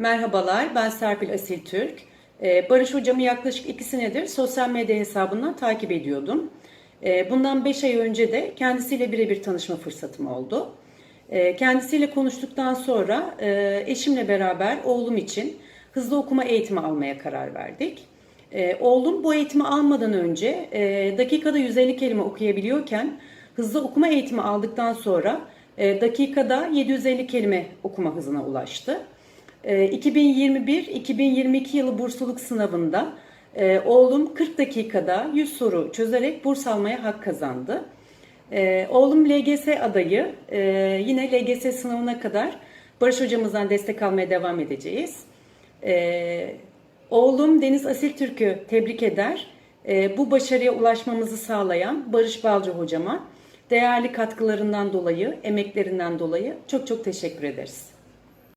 Merhabalar, ben Serpil Asil Türk. Ee, Barış hocamı yaklaşık iki senedir sosyal medya hesabından takip ediyordum. Ee, Bundan 5 ay önce de kendisiyle birebir tanışma fırsatım oldu. Ee, Kendisiyle konuştuktan sonra e, eşimle beraber oğlum için hızlı okuma eğitimi almaya karar verdik. Oğlum bu eğitimi almadan önce e, dakikada 150 kelime okuyabiliyorken hızlı okuma eğitimi aldıktan sonra e, dakikada 750 kelime okuma hızına ulaştı. E, 2021-2022 yılı bursluluk sınavında e, oğlum 40 dakikada 100 soru çözerek burs almaya hak kazandı. E, oğlum LGS adayı. E, yine LGS sınavına kadar Barış hocamızdan destek almaya devam edeceğiz. E, oğlum Deniz Asil Türk'ü tebrik eder. Bu başarıya ulaşmamızı sağlayan Barış Balcı hocama değerli katkılarından dolayı, emeklerinden dolayı çok çok teşekkür ederiz.